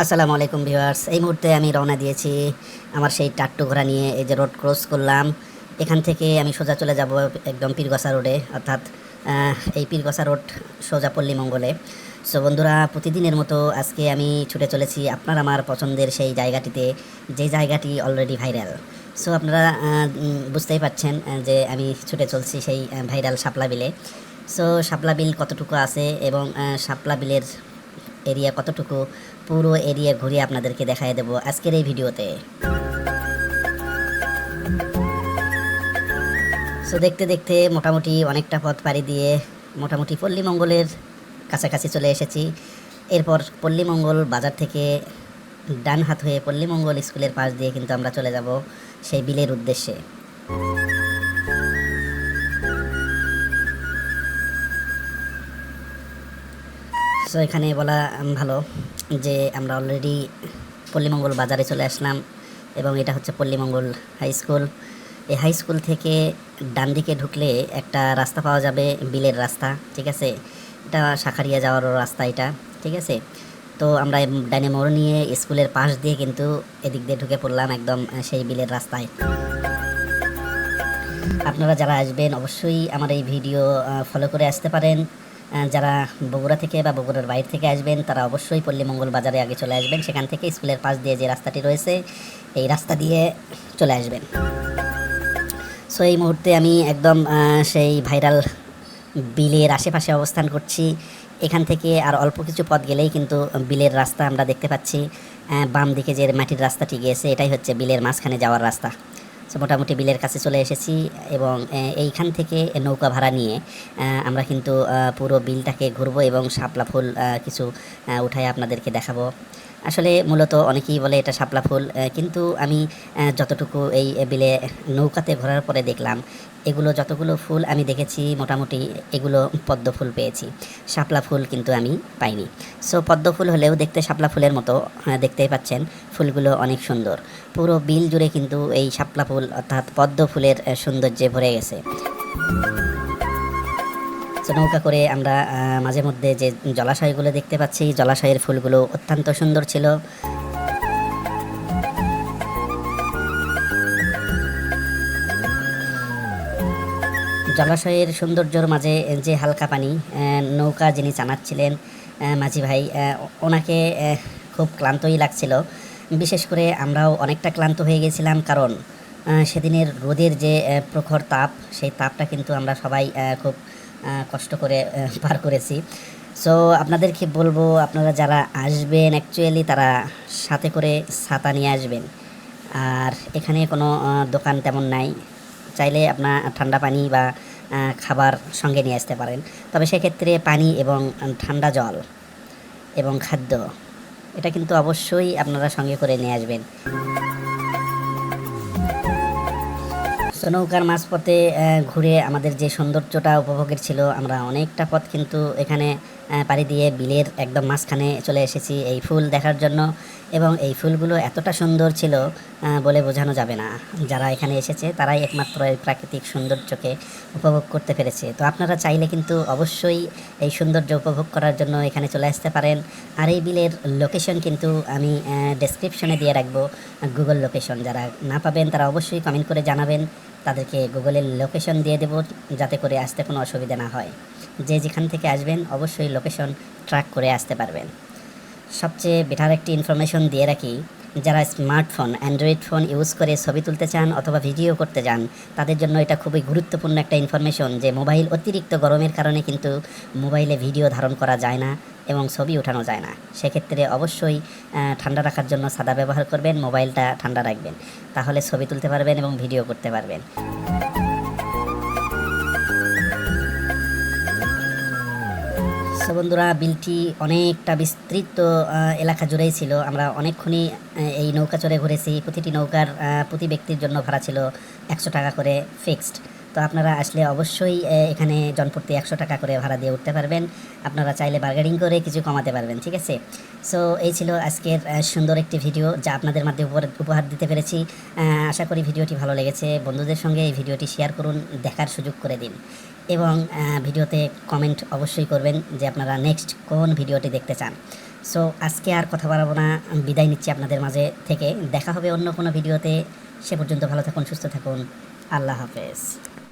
আসসালামু আলাইকুম ভিউয়ার্স। এই মুহূর্তে আমি রওনা দিয়েছি আমার সেই টাট্টু ঘোড়া নিয়ে, এই যে রোড ক্রস করলাম। এখান থেকে আমি সোজা চলে যাব একদম পীরগসা রোডে, অর্থাৎ এই পীরগসা রোড সোজা পল্লী মঙ্গলে। সো বন্ধুরা, প্রতিদিনের মতো আজকে আমি ছুটে চলেছি আপনার আমার পছন্দের সেই জায়গাটিতে, যে জায়গাটি অলরেডি ভাইরাল সো আপনারা বুঝতেই পারছেন যে আমি ছুটে চলছি সেই ভাইরাল শাপলা বিলে। সো শাপলা বিল কতটুকু আছে এবং শাপলা বিলের এরিয়া কতটুকু? পুরো এরিয়া ঘুরে আপনাদেরকে দেখাই দেব আজকের এই ভিডিওতে। সো দেখতে দেখতে মোটামুটি অনেকটা পথ পাড়ি দিয়ে মোটামুটি পল্লীমঙ্গলের কাছাকাছি চলে এসেছি। এরপর পল্লীমঙ্গল বাজার থেকে ডান হাত হয়ে পল্লীমঙ্গল স্কুলের পাশ দিয়ে কিন্তু আমরা চলে যাব সেই বিলের উদ্দেশ্যে। সো এখানে বলা ভালো যে আমরা অলরেডি পল্লীমঙ্গল বাজারে চলে আসলাম এবং এটা হচ্ছে পল্লীমঙ্গল হাই স্কুল এই হাই স্কুল থেকে ডান দিকে ঢুকলে একটা রাস্তা পাওয়া যাবে বিলের রাস্তা, ঠিক আছে? এটা শাখারিয়া যাওয়ারও রাস্তা এটা, ঠিক আছে? তো আমরা ডাইনে মোড় নিয়ে স্কুলের পাশ দিয়ে কিন্তু এদিক দিয়ে ঢুকে পড়লাম একদম সেই বিলের রাস্তায়। আপনারা যারা আসবেন অবশ্যই আমার এই ভিডিও ফলো করে আসতে পারেন। যারা বগুড়া থেকে বা বগুড়ার বাইরে থেকে আসবেন, তারা অবশ্যই পল্লীমঙ্গল বাজারে আগে চলে আসবেন। সেখান থেকে স্কুলের পাশ দিয়ে যে রাস্তাটি রয়েছে, এই রাস্তা দিয়ে চলে আসবেন। সো এই মুহূর্তে আমি একদম সেই ভাইরাল বিলের আশেপাশে অবস্থান করছি। এখান থেকে আর অল্প কিছু পথ গেলেই কিন্তু বিলের রাস্তা আমরা দেখতে পাচ্ছি। বাম দিকে যে মাটির রাস্তাটি গিয়েছে, এটাই হচ্ছে বিলের মাঝখানে যাওয়ার রাস্তা। মোটামুটি বিলের কাছে চলে এসেছি এবং এইখান থেকে নৌকা ভাড়া নিয়ে আমরা কিন্তু পুরো বিলটাকে ঘুরবো এবং শাপলা ফুল কিছু উঠায় আপনাদেরকে দেখাবো। আসলে মূলত অনেকেই বলে এটা শাপলা ফুল কিন্তু আমি যতটুকু এই বিলে নৌকাতে ঘোরার পরে দেখলাম, এগুলো যতগুলো ফুল আমি দেখেছি মোটামুটি এগুলো পদ্ম ফুল পেয়েছি। শাপলা ফুল কিন্তু আমি পাইনি। সো পদ্ম ফুল হলেও দেখতে শাপলা ফুলের মতো দেখতেই পাচ্ছেন ফুলগুলো অনেক সুন্দর। পুরো বিল জুড়ে কিন্তু এই শাপলা ফুল অর্থাৎ পদ্ম ফুলের সৌন্দর্যে ভরে গেছে। নৌকা করে আমরা মাঝে মধ্যে যে জলাশয়গুলো দেখতে পাচ্ছি, জলাশয়ের ফুলগুলো অত্যন্ত সুন্দর ছিল। জলাশয়ের সৌন্দর্যর মাঝে যে হালকা পানি নৌকা যিনি চানাচ্ছিলেন মাঝি ভাই ওনাকে খুব ক্লান্তই লাগছিল। বিশেষ করে আমরাও অনেকটা ক্লান্ত হয়ে গেছিলাম কারণ সেদিনের রোদের যে প্রখর তাপ, সেই তাপটা কিন্তু আমরা সবাই খুব কষ্ট করে পার করেছি। সো আপনাদেরকে বলব, আপনারা যারা আসবেন অ্যাকচুয়ালি তারা সাথে করে ছাতা নিয়ে আসবেন। আর এখানে কোনো দোকান তেমন নাই। চাইলে আপনার ঠান্ডা পানি বা খাবার সঙ্গে নিয়ে আসতে পারেন। তবে সেক্ষেত্রে পানি এবং ঠান্ডা জল এবং খাদ্য, এটা কিন্তু অবশ্যই আপনারা সঙ্গে করে নিয়ে আসবেন। নৌকার মাঝপথে ঘুরে আমাদের যে সৌন্দর্যটা উপভোগের ছিল, আমরা অনেকটা পথ কিন্তু এখানে পাড়ি দিয়ে বিলের একদম মাঝখানে চলে এসেছি এই ফুল দেখার জন্য। এবং এই ফুলগুলো এতটা সুন্দর ছিল বলে বোঝানো যাবে না। যারা এখানে এসেছে, তারাই একমাত্র এই প্রাকৃতিক সৌন্দর্যকে উপভোগ করতে পেরেছে। তো আপনারা চাইলে কিন্তু অবশ্যই এই সৌন্দর্য উপভোগ করার জন্য এখানে চলে আসতে পারেন। আর এই বিলের লোকেশন কিন্তু আমি ডেসক্রিপশনে দিয়ে রাখব গুগল লোকেশন যারা না পাবেন, তারা অবশ্যই কমেন্ট করে জানাবেন। তাদেরকে গুগলের লোকেশন দিয়ে দেবো যাতে করে আসতে কোনো অসুবিধা না হয়। যে যেখান থেকে আসবেন, অবশ্যই লোকেশন ট্র্যাক করে আসতে পারবেন। সবচেয়ে বেটার একটি ইনফরমেশন দিয়ে রাখি, যারা স্মার্টফোন অ্যান্ড্রয়েড ফোন ইউজ করে ছবি তুলতে চান অথবা ভিডিও করতে চান, তাদের জন্য এটা খুবই গুরুত্বপূর্ণ একটা ইনফরমেশন যে মোবাইল অতিরিক্ত গরমের কারণে কিন্তু মোবাইলে ভিডিও ধারণ করা যায় না। এবং ছবি ওঠানো যায় না। সেক্ষেত্রে অবশ্যই ঠান্ডা রাখার জন্য সাদা ব্যবহার করবেন, মোবাইলটা ঠান্ডা রাখবেন। তাহলে ছবি তুলতে পারবেন এবং ভিডিও করতে পারবেন। বন্ধুরা, বিলটি অনেকটা বিস্তৃত এলাকা জুড়েই ছিল। আমরা অনেকক্ষণই এই নৌকা চড়ে ঘুরেছি। প্রতিটি নৌকার প্রতি ব্যক্তির জন্য ভাড়া ছিল একশো টাকা করে ফিক্সড। তো আপনারা আসলে অবশ্যই এখানে জনপ্রতি একশো টাকা করে ভাড়া দিয়ে উঠতে পারবেন। আপনারা চাইলে বার্গেনিং করে কিছু কমাতে পারবেন, ঠিক আছে? সো এই ছিল আজকের সুন্দর একটি ভিডিও যা আপনাদের মাধ্যমে উপহার- দিতে পেরেছি। আশা করি ভিডিওটি ভালো লেগেছে। বন্ধুদের সঙ্গে এই ভিডিওটি শেয়ার করুন, দেখার সুযোগ করে দিন। এবং ভিডিওতে কমেন্ট অবশ্যই করবেন যে আপনারা নেক্সট কোন ভিডিওটি দেখতে চান। সো আজকে আর কথা বাড়াবো না। বিদায় নিচ্ছি আপনাদের মাঝে থেকে। দেখা হবে অন্য কোনো ভিডিওতে। সে পর্যন্ত ভালো থাকুন, সুস্থ থাকুন। আল্লাহ হাফেজ।